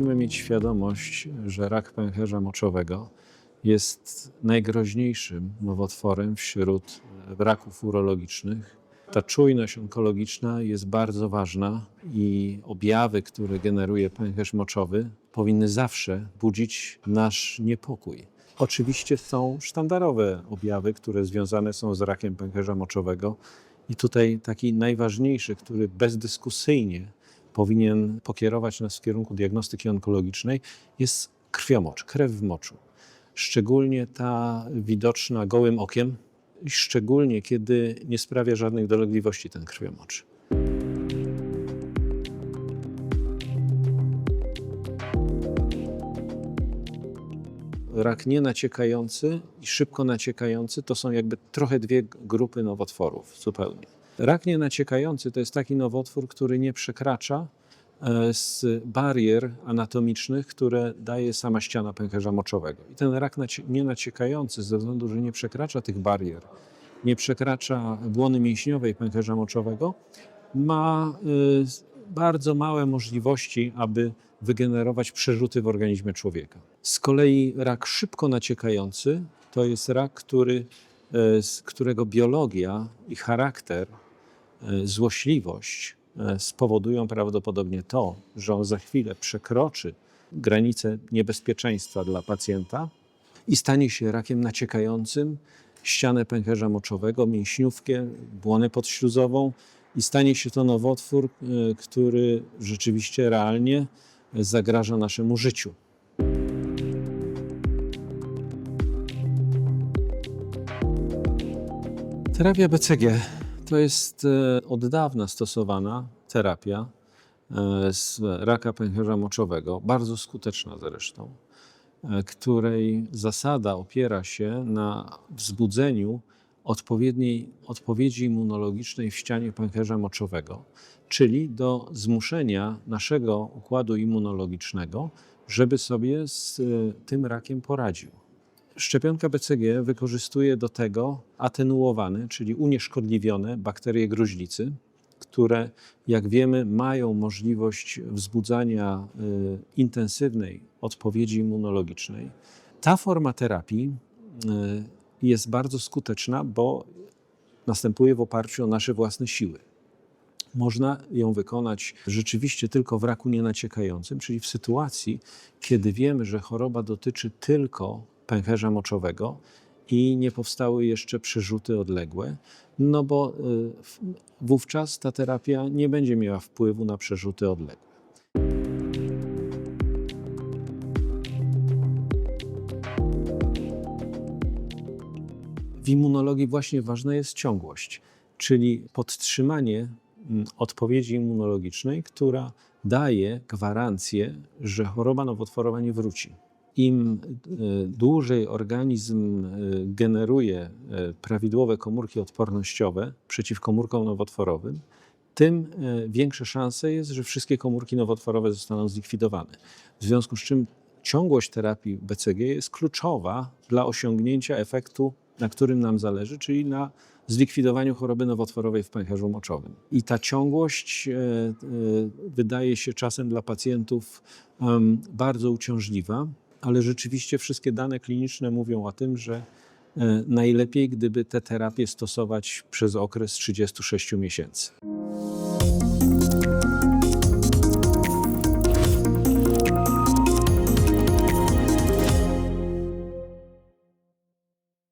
mieć świadomość, że rak pęcherza moczowego jest najgroźniejszym nowotworem wśród raków urologicznych. Ta czujność onkologiczna jest bardzo ważna i objawy, które generuje pęcherz moczowy, powinny zawsze budzić nasz niepokój. Oczywiście są sztandarowe objawy, które związane są z rakiem pęcherza moczowego, i tutaj taki najważniejszy, który bezdyskusyjnie powinien pokierować nas w kierunku diagnostyki onkologicznej, jest krwiomocz, krew w moczu. Szczególnie ta widoczna gołym okiem, szczególnie kiedy nie sprawia żadnych dolegliwości ten krwiomocz. Rak nienaciekający i szybko naciekający to są jakby trochę dwie grupy nowotworów zupełnie. Rak nienaciekający to jest taki nowotwór, który nie przekracza e, z barier anatomicznych, które daje sama ściana pęcherza moczowego. I ten rak nacie- nienaciekający, ze względu, że nie przekracza tych barier, nie przekracza błony mięśniowej pęcherza moczowego, ma y, bardzo małe możliwości, aby wygenerować przerzuty w organizmie człowieka. Z kolei rak szybko naciekający to jest rak, który, e, z którego biologia i charakter, e, złośliwość e, spowodują prawdopodobnie to, że on za chwilę przekroczy granicę niebezpieczeństwa dla pacjenta i stanie się rakiem naciekającym ścianę pęcherza moczowego, mięśniówkę, błonę podśluzową i stanie się to nowotwór, e, który rzeczywiście realnie zagraża naszemu życiu. Terapia BCG to jest e, od dawna stosowana terapia e, z raka pęcherza moczowego, bardzo skuteczna zresztą, e, której zasada opiera się na wzbudzeniu odpowiedniej odpowiedzi immunologicznej w ścianie pęcherza moczowego, czyli do zmuszenia naszego układu immunologicznego, żeby sobie z tym rakiem poradził. Szczepionka BCG wykorzystuje do tego atenuowane, czyli unieszkodliwione bakterie gruźlicy, które, jak wiemy, mają możliwość wzbudzania y, intensywnej odpowiedzi immunologicznej. Ta forma terapii y, jest bardzo skuteczna, bo następuje w oparciu o nasze własne siły. Można ją wykonać rzeczywiście tylko w raku nienaciekającym, czyli w sytuacji, kiedy wiemy, że choroba dotyczy tylko pęcherza moczowego i nie powstały jeszcze przerzuty odległe, no bo y, wówczas ta terapia nie będzie miała wpływu na przerzuty odległe. W immunologii właśnie ważna jest ciągłość, czyli podtrzymanie mm, odpowiedzi immunologicznej, która daje gwarancję, że choroba nowotworowa nie wróci. Im y, dłużej organizm y, generuje y, prawidłowe komórki odpornościowe przeciw komórkom nowotworowym, tym większe szanse jest, że wszystkie komórki nowotworowe zostaną zlikwidowane. W związku z czym ciągłość terapii BCG jest kluczowa dla osiągnięcia efektu, na którym nam zależy, czyli na zlikwidowaniu choroby nowotworowej w pęcherzu moczowym. I ta ciągłość e, e, wydaje się czasem dla pacjentów bardzo uciążliwa, ale rzeczywiście wszystkie dane kliniczne mówią o tym, że e, najlepiej, gdyby te terapie stosować przez okres 36 miesięcy.